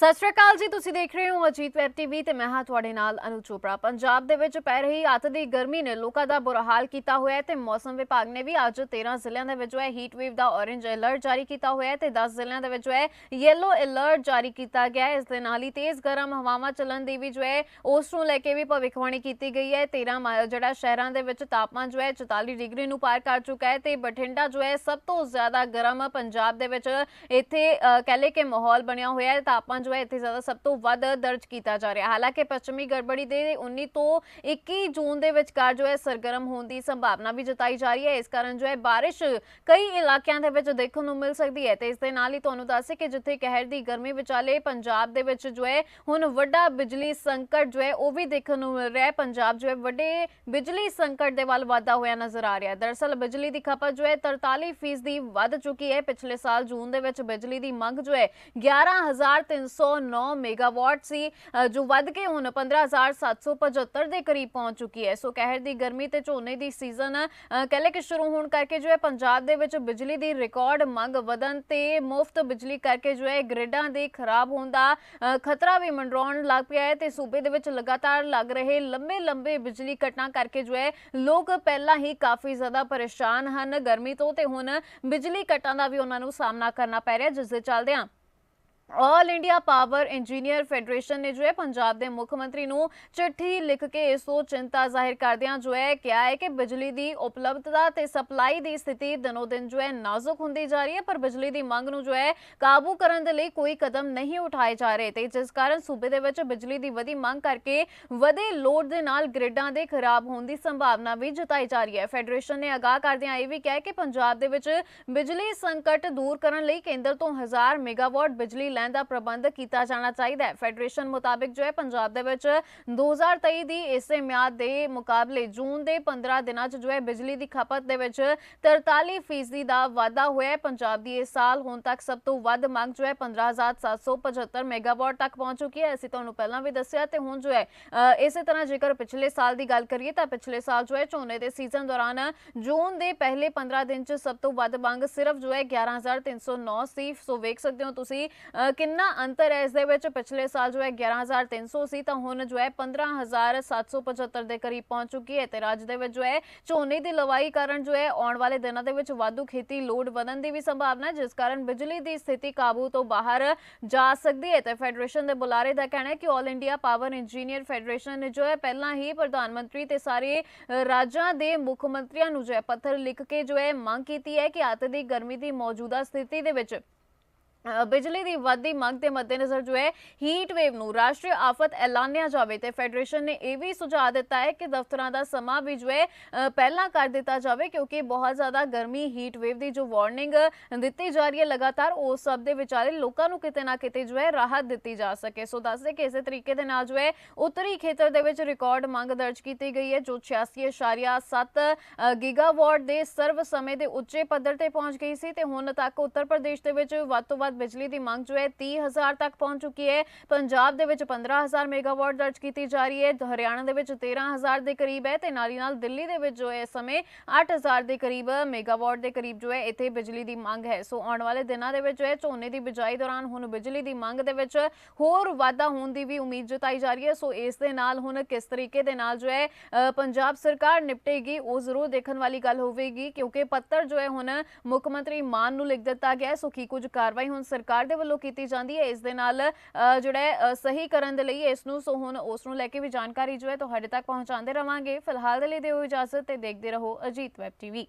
ਸਤਿ ਸ਼੍ਰੀ ਅਕਾਲ ਜੀ ਤੁਸੀਂ ਦੇਖ ਰਹੇ ਹੋ ਅਜੀਤ ਵੈਬ ਟੀਵੀ ਤੇ ਮੈਂ ਹਾਂ ਤੁਹਾਡੇ ਨਾਲ ਅਨੂ ਚੋਪੜਾ। ਪੰਜਾਬ ਦੇ ਵਿੱਚ ਪੈ ਰਹੀ ਅੱਤ ਦੀ ਗਰਮੀ ਨੇ ਲੋਕਾਂ ਦਾ ਬੁਰਾ ਹਾਲ ਕੀਤਾ ਹੋਇਆ ਹੈ ਤੇ ਮੌਸਮ ਵਿਭਾਗ ਨੇ ਵੀ ਅੱਜ 13 ਜ਼ਿਲ੍ਹਿਆਂ ਦੇ ਵਿੱਚ ਜੋ ਹੈ ਹੀਟ ਵੇਵ ਦਾ ਔਰੇਂਜ ਅਲਰਟ ਜਾਰੀ ਕੀਤਾ ਹੋਇਆ ਹੈ ਤੇ 10 ਜ਼ਿਲ੍ਹਿਆਂ ਦੇ ਵਿੱਚ ਜੋ ਹੈ ਯੈਲੋ ਅਲਰਟ ਜਾਰੀ ਕੀਤਾ ਗਿਆ ਹੈ। ਇਸ ਦੇ ਨਾਲ ਹੀ ਤੇਜ਼ ਗਰਮ ਹਵਾਵਾਂ ਚੱਲਣ ਦੀ ਵੀ ਜੋ ਹੈ ਉਸ ਨੂੰ ਲੈ ਕੇ ਵੀ ਭਵਿੱਖਬਾਣੀ ਕੀਤੀ ਗਈ ਹੈ। 13 ਮਾ- ਜਿਹੜਾ ਸ਼ਹਿਰਾਂ ਦੇ ਵਿੱਚ ਤਾਪਮਾਨ ਜੋ ਹੈ 44 ਡਿਗਰੀ ਨੂੰ ਪਾਰ ਕਰ ਚੁੱਕਾ ਹੈ ਤੇ ਬਠਿੰਡਾ ਜੋ ਹੈ ਸਭ ਤੋਂ ਜ਼ਿਆਦਾ ਗਰਮ ਪੰਜਾਬ ਦੇ ਵਿੱਚ ਇੱਥੇ ਅ, ਕਹਿ ਲਏ ਕਿ ਮਾਹੌਲ ਬਣਿਆ ਹੋਇਆ ਹੈ। ਤਾਪਮਾਨ ਜੋ ਹੈ ਇੱਥੇ ਜ਼ਿਆਦਾ ਸਭ ਤੋਂ ਵੱਧ ਦਰਜ ਕੀਤਾ ਜਾ ਰਿਹਾ। ਹਾਲਾਂਕਿ ਪੱਛਮੀ ਗੜਬੜੀ ਦੇ 19 ਤੋਂ 21 ਜੂਨ ਦੇ ਵਿਚਕਾਰ ਜੋ ਹੈ ਸਰਗਰਮ ਹੋਣ ਦੀ ਸੰਭਾਵਨਾ ਵੀ ਜਤਾਈ ਜਾ ਰਹੀ ਹੈ। ਇਸ ਕਾਰਨ ਜੋ ਹੈ ਬਾਰਿਸ਼ ਕਈ ਇਲਾਕਿਆਂ ਦੇ ਵਿੱਚ ਦੇਖਣ ਨੂੰ ਮਿਲ ਸਕਦੀ ਹੈ ਤੇ ਇਸ ਦੇ ਨਾਲ ਹੀ ਤੁਹਾਨੂੰ ਦੱਸੇ ਕਿ ਜਿੱਥੇ ਕਹਿਰ ਦੀ ਗਰਮੀ ਵਿਚਾਲੇ ਪੰਜਾਬ ਦੇ ਵਿੱਚ ਜੋ ਹੈ ਹੁਣ ਵੱਡਾ ਬਿਜਲੀ ਸੰਕਟ ਜੋ ਹੈ ਉਹ ਵੀ ਦੇਖਣ ਨੂੰ ਮਿਲ ਰਿਹਾ ਹੈ। ਪੰਜਾਬ ਜੋ ਹੈ ਵੱਡੇ ਬਿਜਲੀ ਸੰਕਟ ਦੇ ਵੱਲ ਵਾਧਾ ਹੋਇਆ ਨਜ਼ਰ ਆ ਰਿਹਾ ਹੈ। ਦਰਅਸਲ ਬਿਜਲੀ ਦੀ ਖਪਤ ਜੋ ਹੈ 43% ਦੀ ਵੱਧ ਚੁੱਕੀ ਹੈ। ਪਿਛਲੇ ਸਾਲ ਜੂਨ ਦੇ ਵਿੱਚ ਬਿਜਲੀ ਦੀ ਮੰਗ ਜੋ ਹੈ 11309 ਮੈਗਾਵਾਟ ਸੀ ਜੋ ਵੱਧ ਕੇ ਹੁਣ 15775 ਦੇ ਕਰੀਬ ਪਹੁੰਚ ਚੁੱਕੀ ਹੈ। ਸੋ ਕਹਿਰ ਦੀ ਗਰਮੀ ਤੇ ਝੋਨੇ ਦੀ ਸੀਜ਼ਨ ਕਹਿ ਲਏ ਕਿ ਸ਼ੁਰੂ ਹੋਣ ਕਰਕੇ ਜੋ ਹੈ ਪੰਜਾਬ ਦੇ ਵਿੱਚ ਬਿਜਲੀ ਦੀ ਰਿਕਾਰਡ ਮੰਗ ਵਧਣ ਤੇ ਮੁਫਤ ਬਿਜਲੀ ਕਰਕੇ ਜੋ ਹੈ ਗ੍ਰਿਡਾਂ ਦੇ ਖਰਾਬ ਹੋਣ ਦਾ ਖਤਰਾ ਵੀ ਮੰਡਰਾਉਣ ਲੱਗ ਪਿਆ ਹੈ ਤੇ ਸੂਬੇ ਦੇ ਵਿੱਚ ਲਗਾਤਾਰ ਲੱਗ ਰਹੇ ਲੰਬੇ ਲੰਬੇ ਬਿਜਲੀ ਕੱਟਾਂ ਕਰਕੇ ਜੋ ਹੈ ਲੋਕ ਪਹਿਲਾਂ ਹੀ ਕਾਫੀ ਜ਼ਿਆਦਾ ਪਰੇਸ਼ਾਨ ਹਨ। ਗਰਮੀ ਤੋਂ ਤੇ ਹੁਣ ਬਿਜਲੀ ਕੱਟਾਂ ਦਾ ਵੀ ਉਹਨਾਂ ਨੂੰ ਸਾਹਮਣਾ ਕਰਨਾ ਪੈ ਰਿਹਾ, ਜਿਸ ਦੇ ਚੱਲਦਿਆਂ all India power engineer federation ਨੇ ਜੋ ਹੈ ਪੰਜਾਬ ਦੇ ਮੁੱਖ ਮੰਤਰੀ ਨੂੰ ਚਿੱਠੀ ਲਿਖ ਕੇ ਇਸ ਤੋਂ ਚਿੰਤਾ ਜ਼ਾਹਿਰ ਕਰਦਿਆਂ ਜੋ ਹੈ ਕਿਹਾ ਹੈ ਕਿ ਬਿਜਲੀ ਦੀ ਉਪਲਬਧਤਾ ਤੇ ਸਪਲਾਈ ਦੀ ਸਥਿਤੀ ਦਿਨੋ ਦਿਨ ਜੋ ਹੈ ਨਾਜ਼ੁਕ ਹੁੰਦੀ ਜਾ ਰਹੀ ਹੈ, ਪਰ ਬਿਜਲੀ ਦੀ ਮੰਗ ਨੂੰ ਜੋ ਹੈ ਕਾਬੂ ਕਰਨ ਦੇ ਲਈ ਕੋਈ ਕਦਮ ਨਹੀਂ ਉਠਾਏ ਜਾ ਰਹੇ ਤੇ ਜਿਸ ਕਾਰਨ ਸੂਬੇ ਦੇ ਵਿੱਚ ਬਿਜਲੀ ਦੀ ਵਧੀ ਮੰਗ ਕਰਕੇ ਵਧੇ ਲੋਡ ਦੇ ਨਾਲ ਗ੍ਰਿਡਾਂ ਦੇ ਖਰਾਬ ਹੋਣ ਦੀ ਸੰਭਾਵਨਾ ਵੀ ਜਤਾਈ ਜਾ ਰਹੀ ਹੈ। ਫੈਡਰੇਸ਼ਨ ਨੇ ਅਗਾਹ ਕਰਦਿਆਂ ਇਹ ਵੀ ਕਿਹਾ ਕਿ ਪੰਜਾਬ ਦੇ ਵਿੱਚ ਬਿਜਲੀ ਸੰਕਟ ਦੂਰ ਕਰਨ ਲਈ ਕੇਂਦਰ ਤੋਂ 1000 ਮੈਗਾਵਾਟ ਬਿਜਲੀ ਲੈਣ ਦਾ ਪ੍ਰਬੰਧ ਕੀਤਾ ਜਾਣਾ ਚਾਹੀਦਾ ਹੈ। ਫੈਡਰੇਸ਼ਨ ਮੁਤਾਬਿਕ ਜੋ ਹੈ ਪੰਜਾਬ ਦੇ ਵਿੱਚ 2023 ਦੀ ਇਸੇ ਮਿਆਦ ਦੇ ਮੁਕਾਬਲੇ ਜੂਨ ਦੇ 15 ਦਿਨਾਂ 'ਚ ਜੋ ਹੈ ਬਿਜਲੀ ਦੀ ਖਪਤ ਦੇ ਵਿੱਚ 43% ਦਾ ਵਾਧਾ ਹੋਇਆ ਹੈ। ਪੰਜਾਬ ਦੀ ਇਸ ਸਾਲ ਹੁਣ ਤੱਕ ਸਭ ਤੋਂ ਵੱਧ ਮੰਗ ਜੋ ਹੈ 15775 ਮੈਗਾਵਾਟ ਤੱਕ ਪਹੁੰਚ ਚੁੱਕੀ ਹੈ। ਅਸੀਂ ਤੁਹਾਨੂੰ ਪਹਿਲਾਂ ਵੀ ਦੱਸਿਆ ਤੇ ਹੁਣ ਜੋ ਹੈ ਅ, ਇਸੇ ਤਰ੍ਹਾਂ ਜੇਕਰ ਪਿਛਲੇ ਸਾਲ ਦੀ ਗੱਲ ਕਰੀਏ ਤਾਂ ਪਿਛਲੇ ਸਾਲ ਜੋ ਹੈ ਝੋਨੇ ਦੇ ਸੀਜ਼ਨ ਦੌਰਾਨ ਜੂਨ ਦੇ ਪਹਿਲੇ 15 ਦਿਨ 'ਚ ਸਭ ਤੋਂ ਵੱਧ ਮੰਗ ਸਿਰਫ ਜੋ ਹੈ 11309 ਸੀ ਸੋ। ਵੇਖ ਸਕਦੇ ਹੋ ਤੁਸੀਂ ਕਿੰਨਾ ਅੰਤਰ ਹੈ? ਇਸ ਦੇ ਵਿੱਚ ਪਿਛਲੇ ਸਾਲ ਜੋ ਹੈ 11300 ਸੀ ਤਾਂ ਹੁਣ ਜੋ ਹੈ 15775 ਦੇ ਕਰੀਬ ਪਹੁੰਚ ਚੁੱਕੀ ਹੈ ਤੇ ਰਾਜ ਦੇ ਵਿੱਚ ਜੋ ਹੈ ਝੋਨੇ ਦੀ ਲਵਾਈ ਕਾਰਨ ਜੋ ਹੈ ਆਉਣ ਵਾਲੇ ਦਿਨਾਂ ਦੇ ਵਿੱਚ ਵਾਧੂ ਖੇਤੀ ਲੋਡ ਵਧਣ ਦੀ ਵੀ ਸੰਭਾਵਨਾ ਹੈ, ਜਿਸ ਕਾਰਨ ਬਿਜਲੀ ਦੀ ਸਥਿਤੀ ਕਾਬੂ ਤੋਂ ਬਾਹਰ ਜਾ ਸਕਦੀ ਹੈ। ਤੇ ਫੈਡਰੇਸ਼ਨ ਦੇ ਬੁਲਾਰੇ ਦਾ ਕਹਿਣਾ ਹੈ ਕਿ all India power engineer federation ਨੇ ਜੋ ਹੈ ਪਹਿਲਾਂ ਹੀ ਪ੍ਰਧਾਨ ਮੰਤਰੀ ਤੇ ਸਾਰੇ ਰਾਜਾਂ ਦੇ ਮੁੱਖ ਮੰਤਰੀਆਂ ਨੂੰ ਜੋ ਹੈ ਪੱਤਰ ਲਿਖ ਕੇ ਜੋ ਹੈ ਮੰਗ ਕੀਤੀ ਹੈ ਕਿ ਅੱਤ ਦੀ ਗਰਮੀ ਦੀ ਮੌਜੂਦਾ ਸਥਿਤੀ ਦੇ ਵਿੱਚ ਬਿਜਲੀ ਦੀ ਵੱਧਦੀ ਮੰਗ ਦੇ ਮੱਦੇਨਜ਼ਰ ਜੋ ਹੈ ਹੀਟ ਵੇਵ ਨੂੰ ਰਾਸ਼ਟਰੀ ਆਫਤ ਐਲਾਨਿਆ ਜਾਵੇ ਤੇ ਫੈਡਰੇਸ਼ਨ ਨੇ ਇਹ ਵੀ ਸੁਝਾਅ ਦਿੱਤਾ ਹੈ ਕਿ ਦਫ਼ਤਰਾਂ ਦਾ ਸਮਾਂ ਵੀ ਜੋ ਹੈ ਪਹਿਲਾਂ ਕਰ ਦਿੱਤਾ ਜਾਵੇ ਕਿਉਂਕਿ ਬਹੁਤ ਜ਼ਿਆਦਾ ਗਰਮੀ ਹੀਟ ਵੇਵ ਦੀ ਜੋ ਵਾਰਨਿੰਗ ਦਿੱਤੀ ਜਾ ਰਹੀ ਹੈ ਲਗਾਤਾਰ ਉਸ ਸਭ ਦੇ ਵਿਚਾਲੇ ਲੋਕਾਂ ਨੂੰ ਕਿਤੇ ਨਾ ਕਿਤੇ ਜੋ ਹੈ ਰਾਹਤ ਦਿੱਤੀ ਜਾ ਸਕੇ। ਸੋ ਦੱਸਦੇ ਕਿ ਇਸੇ ਤਰੀਕੇ ਦੇ ਨਾਲ ਜੋ ਹੈ ਉੱਤਰੀ ਖੇਤਰ ਦੇ ਵਿੱਚ ਰਿਕਾਰਡ ਮੰਗ ਦਰਜ ਕੀਤੀ ਗਈ ਹੈ ਜੋ 86.7 ਅ, ਗੀਗਾਵਾਟ ਦੇ ਸਰਵ ਸਮੇਂ ਦੇ ਉੱਚੇ ਪੱਧਰ ਤੇ ਪਹੁੰਚ ਗਈ ਸੀ ਤੇ ਹੁਣ ਤੱਕ ਉੱਤਰ ਪ੍ਰਦੇਸ਼ ਦੇ ਵਿੱਚ ਵੱਧ ਤੋਂ ਵੱਧ ਬਿਜਲੀ ਦੀ ਮੰਗ ਜੋ ਹੈ 30000 ਤੱਕ ਪਹੁੰਚ ਚੁੱਕੀ ਹੈ। ਪੰਜਾਬ ਦੇ ਵਿੱਚ 15000 ਮੈਗਾਵਾਟ ਦਰਜ ਕੀਤੀ ਜਾ ਰਹੀ ਹੈ। ਹਰਿਆਣਾ ਦੇ ਵਿੱਚ 13000 ਦੇ ਕਰੀਬ ਹੈ ਤੇ ਨਾਲ ਹੀ ਨਾਲ ਦਿੱਲੀ ਦੇ ਵਿੱਚ ਜੋ ਹੈ ਇਸ ਸਮੇਂ 8000 ਦੇ ਕਰੀਬ ਮੈਗਾਵਾਟ ਦੇ ਕਰੀਬ ਜੋ ਹੈ ਇੱਥੇ ਬਿਜਲੀ ਦੀ ਮੰਗ ਹੈ। ਸੋ ਆਉਣ ਵਾਲੇ ਦਿਨਾਂ ਦੇ ਵਿੱਚ ਜੋ ਹੈ ਝੋਨੇ ਦੀ ਬਿਜਾਈ ਦੌਰਾਨ ਹੁਣ ਬਿਜਲੀ ਦੀ ਮੰਗ ਦੇ ਵਿੱਚ ਹੋਰ ਵਾਧਾ ਹੋਣ ਦੀ ਵੀ ਉਮੀਦ ਜਤਾਈ ਜਾ ਰਹੀ ਹੈ। ਸੋ ਇਸ ਦੇ ਨਾਲ ਹੁਣ ਕਿਸ ਤਰੀਕੇ ਦੇ ਨਾਲ ਜੋ ਹੈ ਅ, ਪੰਜਾਬ ਸਰਕਾਰ ਨਿਪਟੇਗੀ ਉਹ ਜ਼ਰੂਰ ਦੇਖਣ ਵਾਲੀ ਗੱਲ ਹੋਵੇਗੀ ਕਿਉਂਕਿ ਪੱਤਰ ਜੋ ਹੈ ਹੁਣ ਮੁੱਖ ਮੰਤਰੀ ਮਾਨ ਨੂੰ ਲਿਖ ਦਿੱਤਾ ਗਿਆ ਸੋ ਕੀ ਕੁਝ ਕਾਰਵਾਈ ਹੁਣ ਸਰਕਾਰ ਦੇ ਵੱਲੋਂ ਕੀਤੀ ਜਾਂਦੀ ਹੈ, ਇਸ ਦੇ ਨਾਲ ਜਿਹੜਾ ਸਹੀ ਕਰਨ ਦੇ ਲਈ ਇਸ ਨੂੰ, ਸੋ ਹੁਣ ਉਸ ਨੂੰ ਲੈ ਕੇ ਵੀ ਜਾਣਕਾਰੀ ਜੋ ਹੈ ਤੁਹਾਡੇ ਤੱਕ ਪਹੁੰਚਾਉਂਦੇ ਰਵਾਂਗੇ। ਫਿਲਹਾਲ ਦੇ ਲਈ ਦਿਓ ਇਜਾਜ਼ਤ ਤੇ ਦੇਖਦੇ ਰਹੋ ਅਜੀਤ ਵੈਬ ਟੀਵੀ।